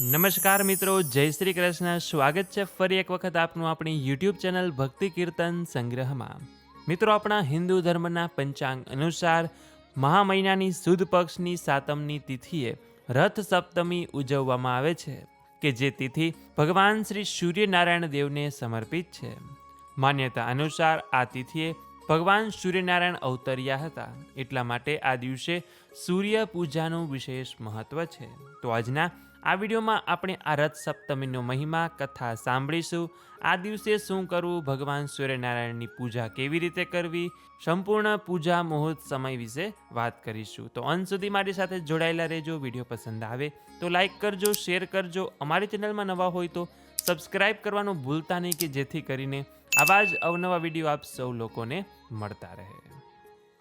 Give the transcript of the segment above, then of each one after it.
નમસ્કાર મિત્રો, જય શ્રી કૃષ્ણ. સ્વાગત છે ફરી એક વખત આપનું આપણી યુટ્યુબ ચેનલ ભક્તિ કીર્તન સંગ્રહમાં. મિત્રો, આપણા હિન્દુ ધર્મના પંચાંગ અનુસાર મહા મહિનાની સુદ પક્ષની સાતમની તિથિએ રથ સપ્તમી ઉજવવામાં આવે છે, કે જે તિથિ ભગવાન શ્રી સૂર્યનારાયણ દેવને સમર્પિત છે. માન્યતા અનુસાર આ તિથિએ ભગવાન સૂર્યનારાયણ અવતર્યા હતા. એટલા માટે આ દિવસે સૂર્ય પૂજાનું વિશેષ મહત્વ છે. તો આજના આ વિડીયોમાં આપણે આ રથ સપ્તમીનો મહિમા, કથા સાંભળીશું. આ દિવસે શું કરવું, ભગવાન સૂર્યનારાયણની પૂજા કેવી રીતે કરવી, સંપૂર્ણ પૂજા મુહૂર્ત સમય વિશે વાત કરીશું. તો અંત સુધી મારી સાથે જોડાયેલા રહેજો, વીડિયો પસંદ આવે તો લાઇક કરજો, શેર કરજો. અમારી ચેનલમાં નવા હોય તો સબસ્ક્રાઇબ કરવાનું ભૂલતા નહીં કે જેથી કરીને આવા જ અવનવા વીડિયો આપ સૌ લોકોને મળતા રહે.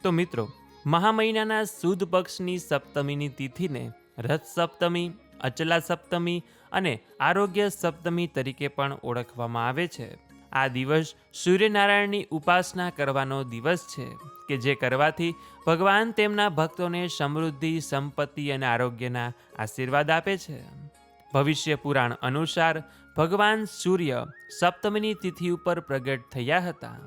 તો મિત્રો, મહા મહિનાના સુદ પક્ષની સપ્તમીની તિથિને રથ સપ્તમી અચલા સપ્તમી અને આરોગ્ય સપ્તમી તરીકે પણ ઓળખવામાં આવે છે. આ દિવસ સૂર્યનારાયણની ઉપાસના કરવાનો દિવસ છે કે જે કરવાથી ભગવાન તેમના ભક્તોને સમૃદ્ધિ, સંપત્તિ અને આરોગ્યના આશીર્વાદ આપે છે. ભવિષ્ય પુરાણ અનુસાર ભગવાન સૂર્ય સપ્તમીની તિથિ ઉપર પ્રગટ થયા હતા.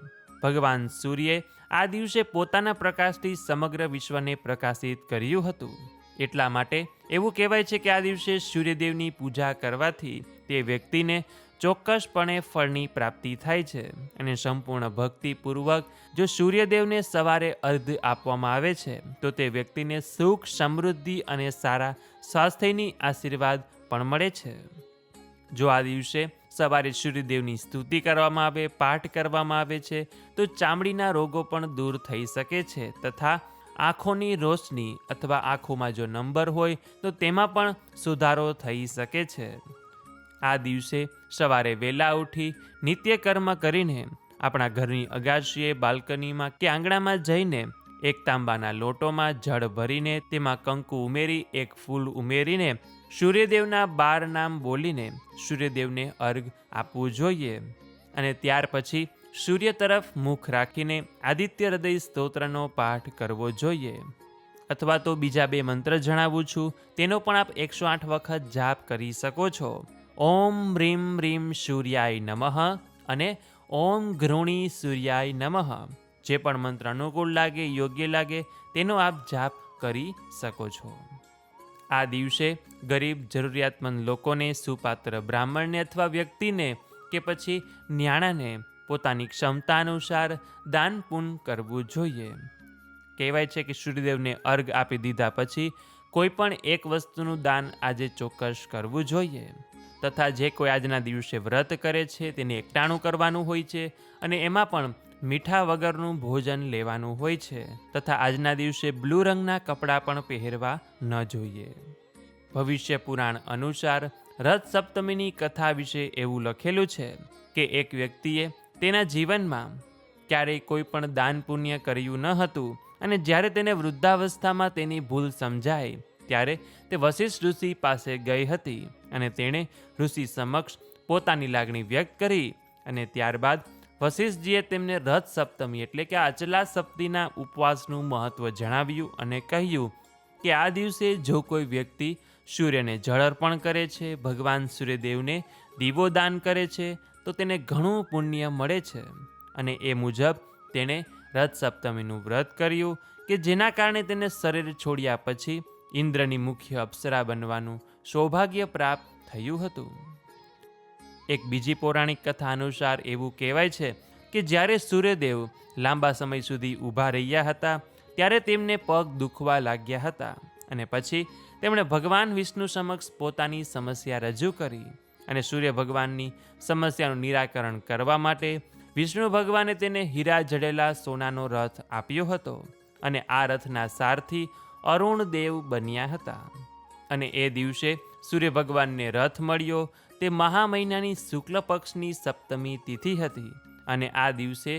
ભગવાન સૂર્યે આ દિવસે પોતાના પ્રકાશથી સમગ્ર વિશ્વને પ્રકાશિત કર્યું હતું. એટલા માટે એવું કહેવાય છે કે આ દિવસે સૂર્યદેવની પૂજા કરવાથી તે વ્યક્તિને ચોક્કસપણે ફળની પ્રાપ્તિ થાય છે અને સંપૂર્ણ ભક્તિપૂર્વક જો સૂર્યદેવને સવારે અર્ધ આપવામાં આવે છે, તો તે વ્યક્તિને સુખ, સમૃદ્ધિ અને સારા સ્વાસ્થ્યની આશીર્વાદ પણ મળે છે. જો આ દિવસે સવારે સૂર્યદેવની સ્તુતિ કરવામાં આવે, પાઠ કરવામાં આવે છે, તો ચામડીના રોગો પણ દૂર થઈ શકે છે તથા આંખોની રોશની અથવા આંખોમાં જો નંબર હોય, તો તેમાં પણ સુધારો થઈ શકે છે. આ દિવસે સવારે વહેલા ઉઠી નિત્યકર્મ કરીને આપણા ઘરની અગાશીએ બાલ્કનીમાં કે આંગણામાં જઈને એક તાંબાના લોટોમાં જળ ભરીને તેમાં કંકુ ઉમેરી, એક ફૂલ ઉમેરીને સૂર્યદેવના બાર નામ બોલીને સૂર્યદેવને અર્ઘ આપવું જોઈએ. અને ત્યાર પછી સૂર્ય તરફ મુખ રાખીને આદિત્ય હૃદય સ્તોત્રનો પાઠ કરવો જોઈએ. અથવા તો બીજા બે મંત્ર જણાવું છું, તેનો પણ આપ એકસો આઠ વખત જાપ કરી શકો છો. ઓમ રીમ રીમ સૂર્યાય નમઃ અને ઓમ ઘૃણી સૂર્યાય નમઃ. જે પણ મંત્ર અનુકૂળ લાગે, યોગ્ય લાગે, તેનો આપ જાપ કરી શકો છો. આ દિવસે ગરીબ, જરૂરિયાતમંદ લોકોને, સુપાત્ર બ્રાહ્મણને અથવા વ્યક્તિને કે પછી ન્યાણાને પોતાની ક્ષમતા અનુસાર દાન પુન કરવું જોઈએ. કહેવાય છે કે સૂર્યદેવને અર્ઘ આપી દીધા પછી કોઈ પણ એક વસ્તુનું દાન આજે ચોક્કસ કરવું જોઈએ. તથા જે કોઈ આજના દિવસે વ્રત કરે છે તેને એકટાણું કરવાનું હોય છે અને એમાં પણ મીઠા વગરનું ભોજન લેવાનું હોય છે તથા આજના દિવસે બ્લુ રંગના કપડાં પણ પહેરવા ન જોઈએ. ભવિષ્ય પુરાણ અનુસાર રથ સપ્તમીની કથા વિશે એવું લખેલું છે કે એક વ્યક્તિએ તેના જીવનમાં ક્યારેય કોઈ પણ દાન પુણ્ય કર્યું ન હતું અને જ્યારે તેને વૃદ્ધાવસ્થામાં તેની ભૂલ સમજાય, ત્યારે તે વશિષ્ઠ ઋષિ પાસે ગઈ હતી અને તેણે ઋષિ સમક્ષ પોતાની લાગણી વ્યક્ત કરી અને ત્યારબાદ વશિષ્ઠજીએ તેમને રથ સપ્તમી એટલે કે અચલા સપ્તીના ઉપવાસનું મહત્વ જણાવ્યું અને કહ્યું કે આ દિવસે જો કોઈ વ્યક્તિ સૂર્યને જળ અર્પણ કરે છે, ભગવાન સૂર્યદેવને દીવો દાન કરે છે, તો તેને ઘણું પુણ્ય મળે છે. અને એ મુજબ તેણે રથ સપ્તમીનું વ્રત કર્યું કે જેના કારણે તેને શરીર છોડ્યા પછી ઇન્દ્રની મુખ્ય અપ્સરા બનવાનું સૌભાગ્ય પ્રાપ્ત થયું હતું. એક બીજી પૌરાણિક કથા અનુસાર એવું કહેવાય છે કે જ્યારે સૂર્યદેવ લાંબા સમય સુધી ઊભા રહ્યા હતા, ત્યારે તેમને પગ દુખવા લાગ્યા હતા અને પછી તેમણે ભગવાન વિષ્ણુ સમક્ષ પોતાની સમસ્યા રજૂ કરી. અને સૂર્ય ભગવાનની સમસ્યાનું નિરાકરણ કરવા માટે વિષ્ણુ ભગવાને તેને હીરા જડેલા સોનાનો રથ આપ્યો હતો અને આ રથના સારથી અરુણ દેવ બન્યા હતા. અને એ દિવસે સૂર્ય ભગવાનને રથ મળ્યો તે મહા મહિનાની શુક્લ પક્ષની સપ્તમી તિથિ હતી અને આ દિવસે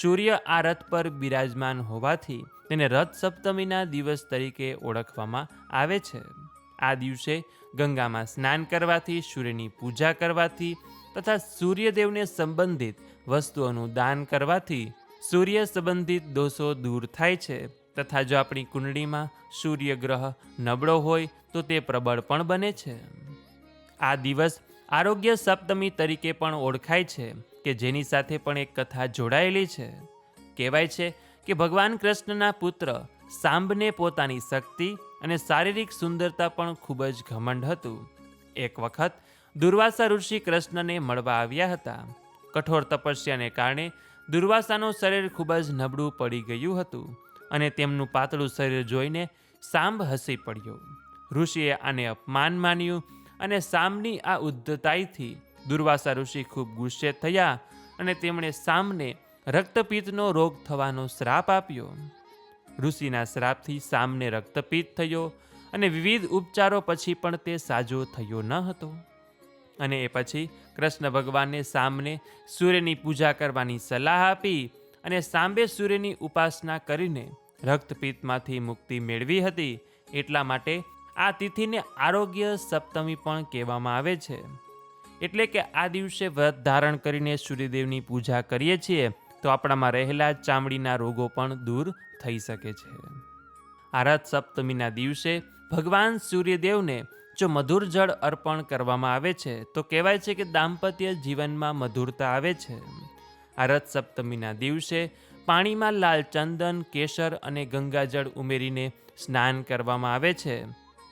સૂર્ય આ રથ પર બિરાજમાન હોવાથી તેને રથ સપ્તમીના દિવસ તરીકે ઓળખવામાં આવે છે. આ દિવસે ગંગામાં સ્નાન કરવાથી, સૂર્યની પૂજા કરવાથી તથા સૂર્યદેવને સંબંધિત વસ્તુઓનું દાન કરવાથી સૂર્ય સંબંધિત દોષો દૂર થાય છે. તથા જો આપણી કુંડળીમાં સૂર્ય ગ્રહ નબળો હોય, તો તે પ્રબળ પણ બને છે. આ દિવસ આરોગ્ય સપ્તમી તરીકે પણ ઓળખાય છે, કે જેની સાથે પણ એક કથા જોડાયેલી છે. કહેવાય છે કે ભગવાન કૃષ્ણના પુત્ર સાંભને પોતાની શક્તિ અને શારીરિક સુંદરતા પણ ખૂબ જ ઘમંડ હતું. એક વખત, દુર્વાસા ઋષિ કૃષ્ણને મળવા આવ્યા હતા. કઠોર તપસ્યાને કારણે દુર્વાસાનું શરીર ખૂબ જ નબળું પડી ગયું હતું અને તેમનું પાતળું શરીર જોઈને સાંભ હસી પડ્યો. ઋષિએ આને અપમાન માન્યું અને સામની આ ઉદ્ધતાઈથી દુર્વાસા ઋષિ ખૂબ ગુસ્સે થયા અને તેમણે સામને રક્તપિત્તનો રોગ થવાનો શ્રાપ આપ્યો. ઋષિના શ્રાપથી સામને રક્તપીત થયો અને વિવિધ ઉપચારો પછી પણ તે સાજો થયો ન હતો. અને એ પછી કૃષ્ણ ભગવાનને સામને સૂર્યની પૂજા કરવાની સલાહ આપી અને સાંબે સૂર્યની ઉપાસના કરીને રક્તપિત્તમાંથી મુક્તિ મેળવી હતી. એટલા માટે આ તિથિને આરોગ્ય સપ્તમી પણ કહેવામાં આવે છે. એટલે કે આ દિવસે વ્રત ધારણ કરીને સૂર્યદેવની પૂજા કરીએ છીએ તો આપણામાં રહેલા ચામડીના રોગો પણ દૂર થઈ શકે છે. આરાધ સપ્તમીના દિવસે ભગવાન સૂર્યદેવને જો મધુર જળ અર્પણ કરવામાં આવે છે, તો કહેવાય છે કે દાંપત્ય જીવનમાં મધુરતા આવે છે. આ સપ્તમીના દિવસે પાણીમાં લાલ ચંદન, કેસર અને ગંગાજળ ઉમેરીને સ્નાન કરવામાં આવે છે.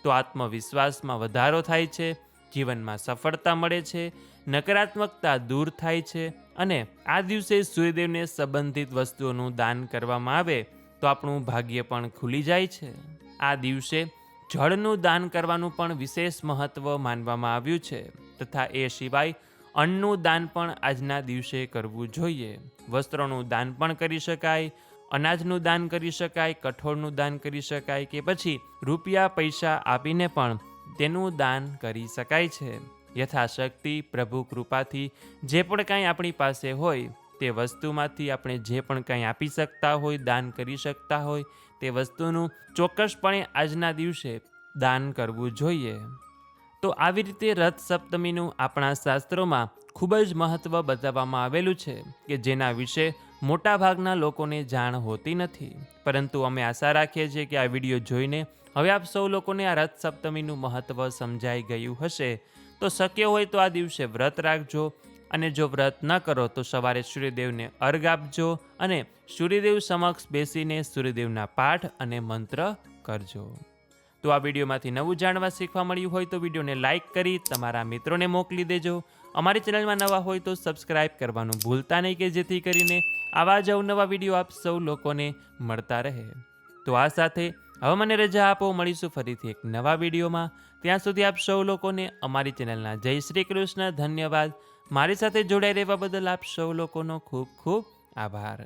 તો આત્મવિશ્વાસમાં વધારો થાય છે જીવનમાં સફળતા મળે છે, નકારાત્મકતા દૂર થાય છે અને આ દિવસે સૂર્યદેવને સંબંધિત વસ્તુઓનું દાન કરવામાં આવે તો આપણું ભાગ્ય પણ ખુલી જાય છે. આ દિવસે જળનું દાન કરવાનું પણ વિશેષ મહત્વ માનવામાં આવ્યું છે તથા એ સિવાય અન્નનું દાન પણ આજના દિવસે કરવું જોઈએ. વસ્ત્રોનું દાન પણ કરી શકાય, અનાજનું દાન કરી શકાય, કઠોળનું દાન કરી શકાય કે પછી રૂપિયા, પૈસા આપીને પણ તેનું દાન કરી શકાય છે. યથાશક્તિ, પ્રભુ કૃપાથી જે પણ કાંઈ આપણી પાસે હોય, તે વસ્તુમાંથી આપણે જે પણ કાંઈ આપી શકતા હોય, દાન કરી શકતા હોય, તે વસ્તુનું ચોક્કસપણે આજના દિવસે દાન કરવું જોઈએ. તો આવી રીતે રથ સપ્તમીનું આપણા શાસ્ત્રોમાં ખૂબ જ મહત્ત્વ બતાવવામાં આવેલું છે કે જેના વિશે મોટાભાગના લોકોને જાણ હોતી નથી. પરંતુ અમે આશા રાખીએ છીએ કે આ વીડિયો જોઈને હવે આપ સૌ લોકોને આ રથ સપ્તમીનું મહત્ત્વ સમજાઈ ગયું હશે. તો શક્ય હોય તો આ દિવસે વ્રત રાખજો અને જો વ્રત ન કરો તો સવારે સૂર્યદેવને અર્ઘ આપજો અને સૂર્યદેવ સમક્ષ બેસીને સૂર્યદેવના પાઠ અને મંત્ર કરજો. તો આ વિડીયોમાંથી નવું જાણવા શીખવા મળ્યું હોય તો વિડીયોને લાઇક કરી તમારા મિત્રોને મોકલી દેજો અમારી ચેનલમાં નવા હોય તો સબસ્ક્રાઇબ કરવાનું ભૂલતા નહીં કે જેથી કરીને આવા જ અવનવા વીડિયો આપ સૌ લોકોને મળતા રહે. તો આ સાથે હવે મને રજા આપો, મળીશું ફરીથી એક નવા વિડીયોમાં. ત્યાં સુધી આપ સૌ લોકોને અમારી ચેનલના જય શ્રી કૃષ્ણ, ધન્યવાદ. મારી સાથે જોડાઈ રહેવા બદલ આપ સૌ લોકોનો ખૂબ ખૂબ આભાર.